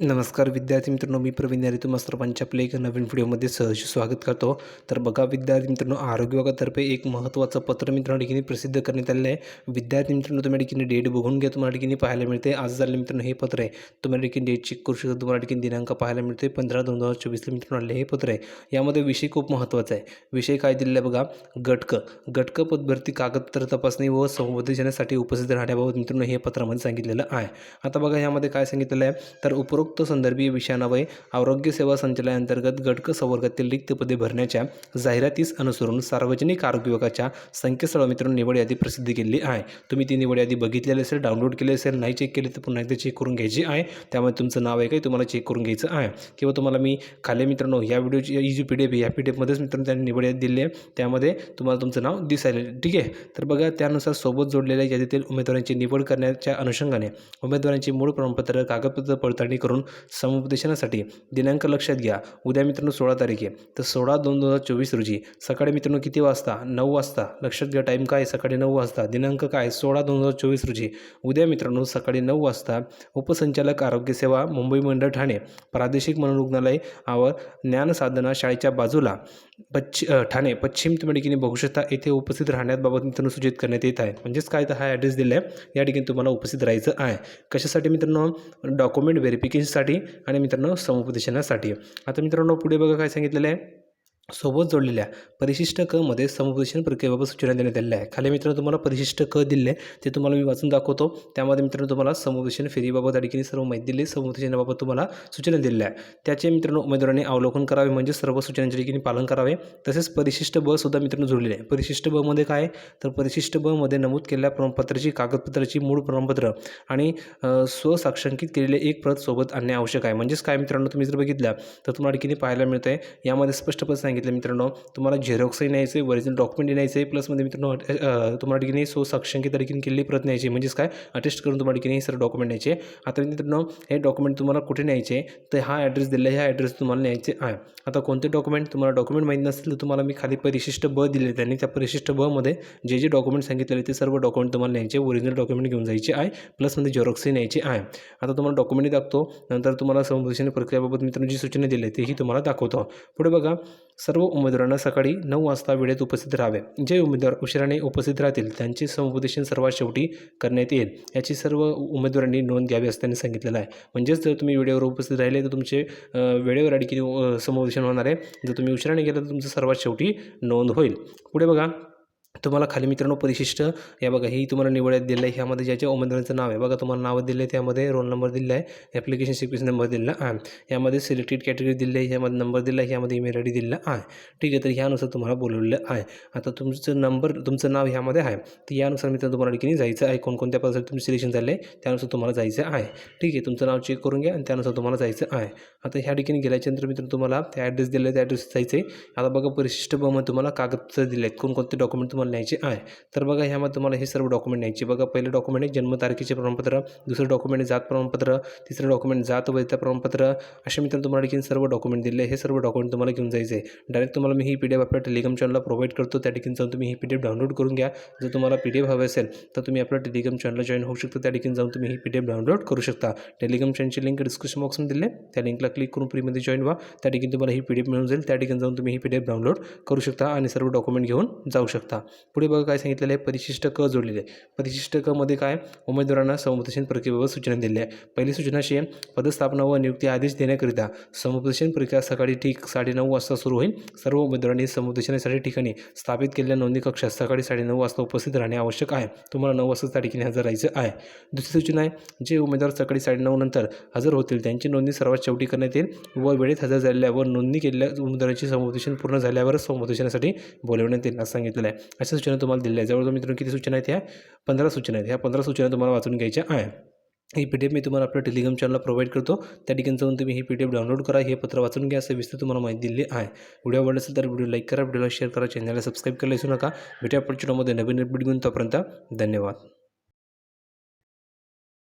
नमस्कार विद्यार्थी मित्रांनो मी प्रवीण यारी तुम्हा सर्वांच्या आपल्या एका नवीन व्हिडिओमध्ये सहज स्वागत करतो. तर बघा विद्यार्थी मित्रांनो आरोग्य विभागातर्फे एक महत्त्वाचं पत्र मित्रांनो ठिकाणी प्रसिद्ध करण्यात आलेलं आहे. विद्यार्थी मित्रांनो तुम्हाला ठिकाणी डेट बघून घ्या तुम्हाला ठिकाणी पाहायला मिळते. आज झाले मित्रांनो हे पत्र आहे. तुम्हाला ठिकाणी डेट चेक करू शकता. तुम्हाला ठिकाणी दिनांक पाहायला मिळते पंधरा दोन हजार चोवीसला मित्रांनो आले हे पत्र आहे. यामध्ये विषय खूप महत्त्वाचा आहे. विषय काय दिलेला आहे बघा? गटक गटक पदभरती कागदपत्र तपासणी व संवर्धनासाठी उपस्थित राहण्याबाबत मित्रांनो हे पत्रामध्ये सांगितलेलं आहे. आता बघा यामध्ये काय सांगितलेलं आहे? तर उपरो उपरोक्त संदर्भीय विषयान्वये आरोग्य सेवा संचालनांतर्गत गटक संवर्गातील रिक्त पदे भरण्याच्या जाहिरातीस अनुसरून सार्वजनिक आरोग्य विभागाच्या संकेतस्थळावर मित्रांनो निवड यादी प्रसिद्ध केलेली आहे. तुम्ही ती निवड यादी बघितलेली असेल डाउनलोड केली असेल नाही चेक केली तर पुन्हा एकदा चेक करून घ्यायची आहे. त्यामुळे तुमचं नाव आहे काय तुम्हाला चेक करून घ्यायचं आहे. किंवा तुम्हाला मी खाली मित्रांनो या व्हिडिओची ही जी पी डी एफ या पी डी एफमध्येच मित्रांनो त्यांनी निवड यादी दिली आहे. त्यामध्ये तुम्हाला तुमचं नाव दिसायला ठीक आहे? तर बघा त्यानुसार सोबत जोडलेल्या यादीतील उमेदवारांची निवड करण्याच्या अनुषंगाने उमेदवारांची मूळ प्रमाणपत्र कागदपत्र पडताळणी करून समुपदेशनासाठी दिनांक लक्षात घ्या. उद्या मित्रांनो सोळा तारीख आहे. तर सोळा दोन दोन हजार चोवीस रोजी सकाळी मित्रांनो किती वाजता? नऊ वाजता. लक्षात घ्या टाईम काय आहे? सकाळी नऊ वाजता. दिनांक काय सोळा दोन हजार चोवीस रोजी. उद्या मित्रांनो सकाळी नऊ वाजता उपसंचालक आरोग्य सेवा मुंबई मंडळ ठाणे प्रादेशिक मनोरुग्णालय आवर ज्ञानसाधना शाळेच्या बाजूला पश्चि ठाणे पश्चिम तुम्ही ठिकाणी बघू शकता. येथे उपस्थित राहण्याबाबत मित्रांनो सूचित करण्यात येत आहे. म्हणजेच काय तर हा ॲड्रेस दिला आहे. या ठिकाणी तुम्हाला उपस्थित राहायचं आहे. कशासाठी मित्रांनो? डॉक्युमेंट व्हेरिफिकेशन व्हेरिफिकेशनसाठी आणि मित्रांनो समुपदेशनासाठी आता मित्रांनो पुढे बघा काय सांगितलेलं आहे. सोबत जोडलेल्या परिशिष्ट क मध्ये समुपदेशन प्रक्रियेबाबत सूचना देण्यात आलेल्या आहे. खाली मित्रांनो तुम्हाला परिशिष्ट क दिले ते तुम्हाला मी वाचून दाखवतो. त्यामध्ये मित्रांनो तुम्हाला समुपदेशन फेरीबाबत आणि सर्व माहिती दिली. समुपदेशनाबाबत तुम्हाला सूचना दिलेल्या आहे. त्याचे मित्रांनो उमेदवारांनी अवलोकन करावे म्हणजे सर्व सूचनांच्या ठिकाणी पालन करावे. तसेच परिशिष्ट ब सुद्धा मित्रांनो जोडलेले आहे. परिशिष्ट ब मध्ये काय तर परिशिष्ट ब मध्ये नमूद केलेल्या प्रमाणपत्राची कागदपत्राची मूळ प्रमाणपत्र आणि स्वसाक्षांकित केलेले एक प्रत सोबत आणणे आवश्यक आहे. म्हणजेच काय मित्रांनो? तुम्ही जर बघितलं तर तुम्हाला ठिकाणी पाहायला मिळतं आहे यामध्ये स्पष्टपणे सांगितलं मित्रांनो तुम्हाला झेरॉक्सही न्यायचं आहे ओरिजिनल डॉक्युमेंट न्यायचं आहे प्लसमध्ये मित्रांनो तुम्हाला ठिकाणी स्वसाक्षांकित तरीकेने केलेली प्रत न्यायची म्हणजेच काय? अटेस्ट करून तुम्हाला ठिकाणी हे सर्व डॉक्युमेंट न्यायचे. आता मित्रांनो हे डॉक्युमेंट तुम्हाला कुठे न्यायचे? तर हा ॲड्रेस दिला आहे ह्या ॲड्रेस तुम्हाला न्यायचे आहे. आता कोणते डॉक्युमेंट तुम्हाला डॉक्युमेंट माहीत नसेल तर तुम्हाला मी खाली परिशिष्ट ब दिले त्यांनी त्या परिशिष्ट बमध्ये जे जे डॉक्युमेंट सांगितलेले ते सर्व डॉक्युमेंट तुम्हाला न्यायचे ओरिजिनल डॉक्युमेंट घेऊन जायचे आहे प्लसमध्ये झेरॉक्सही न्यायचे आहे. आता तुम्हाला डॉक्युमेंट दाखवतो नंतर तुम्हाला संरक्षण प्रक्रियाबाबत मित्रांनो जी सूचना दिली आहे तेही तुम्हाला दाखवतो. पुढे बघा सर्व उमेदवारांना सकाळी नऊ वाजता वेळेत उपस्थित राहावे. जे उमेदवार उशिराने उपस्थित राहतील त्यांचे समुपदेशन सर्वात शेवटी करण्यात येईल याची सर्व उमेदवारांनी नोंद घ्यावी असं त्यांनी सांगितलेलं आहे. म्हणजेच जर तुम्ही वेळेवर उपस्थित राहिले तर तुमचे वेळेवर आणि समुपदेशन होणार आहे. जर तुम्ही उशिराने गेलं तर तुमचं सर्वात शेवटी नोंद होईल. पुढे बघा. तुम्हाला खाली मित्रांनो परिशिष्ट या बघा ही तुम्हाला निवड्यात दिलं आहे. ह्यामध्ये ज्याच्या उमेदवारांचं नाव आहे. बघा तुम्हाला नावं दिलं आहे त्यामध्ये रोल नंबर दिला आहे. ॲप्लिकेशन सिक्वेन्स नंबर दिला आहे. यामध्ये सिलेक्टेड कॅटेगरी दिली आहे. ह्यामध्ये नंबर दिला आहे. ह्यामध्ये ईमेल आय डी दिला आहे. ठीक आहे तर ह्यानुसार तुम्हाला बोलवलेलं आहे. आता तुमचं नंबर तुमचं नाव ह्यामध्ये आहे. तर यानुसार मित्र तुम्हाला ठिकाणी जायचं आहे. कोणकोणत्या पदासाठी तुमचं सिलेक्शन झालं आहे त्यानुसार तुम्हाला जायचं आहे. ठीक आहे तुमचं नाव चेक करून घ्या आणि त्यानुसार तुम्हाला जायचं आहे. आता ह्या ठिकाणी गेल्याच्यानंतर मित्र तुम्हाला त्या ॲड्रेस दिला आहे त्या ॲड्रेस जायचं आहे. आता बघा परिशिष्ट बमध्ये तुम्हाला कागदपत्र दिले आहेत. कोणकोणते डॉक्युमेंट तुम्हाला न्यायचे आहे. तर बघा ह्यामध्ये तुम्हाला हे सर्व डॉक्युमेंट न्यायचे बघा पहिलं डॉक्युमेंट आहे जन्मतारखेचे प्रमाणपत्र दुसरं डॉक्युमेंट जात प्रमाणपत्र तिसरं डॉक्युमेंट जात वैधता प्रमाणपत्र. असे मित्रांनो तुम्हाला ठिकाणी सर्व डॉक्युमेंट दिले हे सर्व डॉक्युमेंट तुम्हाला घेऊन जायचे आहे. डायरेक्ट तुम्हाला मी ही पी डी एफ आपल्या टेलिग्राम चॅनलला प्रोव्हाइड करतो. त्या ठिकाणी जाऊन तुम्ही ही पी डी एफ डाउनलोड करून घ्या. जर तुम्हाला पी डी एफ हवे असेल तर तुम्ही आपल्या टेलिग्राम चॅनलला जॉईन होऊ शकता. त्या ठिकाणी जाऊन तुम्ही ही पी डी एफ डाउनलोड करू शकता टेलिग्राम चॅनलची लिंक डिस्क्रिप्शन बॉक्समध्ये दिले त्या लिंकला क्लिक करून फ्रीमध्ये जॉईन व्हा. त्या ठिकाणी तुम्हाला ही पी डी एफ मिळून जाईल. त्या ठिकाणी जाऊन तुम्ही ही पी डी एफ डाउनलोड करू शकता आणि सर्व डॉक्युमेंट घेऊन जाऊ शकता. पुढे बघा काय सांगितलेलं आहे. परिशिष्ट क जोडलेले आहे. परिशिष्ट क मध्ये काय? उमेदवारांना समुपदेशन प्रक्रियेबाबत सूचना दिली आहे. पहिली सूचना अशी आहे पदस्थापना व नियुक्ती आदेश देण्याकरिता समुपदेशन प्रक्रिया सकाळी ठीक साडेनऊ वाजता सुरू होईल. सर्व उमेदवारांनी समुपदेशनासाठी ठिकाणी स्थापित केलेल्या नोंदणी कक्षात सकाळी साडेनऊ वाजता उपस्थित राहणे आवश्यक आहे. तुम्हाला नऊ वाजता त्या ठिकाणी हजर राहायचं आहे. दुसरी सूचना आहे जे उमेदवार सकाळी साडेनऊ नंतर हजर होतील त्यांची नोंदणी सर्वात शेवटी करण्यात येईल व वेळेत हजर झालेल्या व नोंदणी केलेल्या उमेदवारांची समुपदेशन पूर्ण झाल्यावरच समुपदेशनासाठी बोलवण्यात येईल असं सांगितलेलं आहे. अशा सूचना तुम्हाला दिल्या आहेत. जवळजवळ मित्रांनो किती सूचना आहेत ह्या? पंधरा सूचना आहेत. ह्या पंधरा सूचना तुम्हाला वाचून घ्यायच्या आहे ही पी डी एफ मी तुम्हाला आपल्या टेलिग्राम चॅनलला प्रोव्हाइड करतो. त्या ठिकाणी जाऊन तुम्ही ही पी डी एफ डाउनलोड करा. हे पत्र वाचून घ्या. असं विस्तृत तुम्हाला माहिती दिली आहे. व्हिडिओ आवडला असेल तर व्हिडिओ लाईक करा. व्हिडिओला शेअर करा. चॅनलला सबस्क्राईब करायला विसरू नका. भेटूया पुढच्या व्हिडिओमध्ये. नवीन अपडेट घेऊन तोपर्यंत धन्यवाद.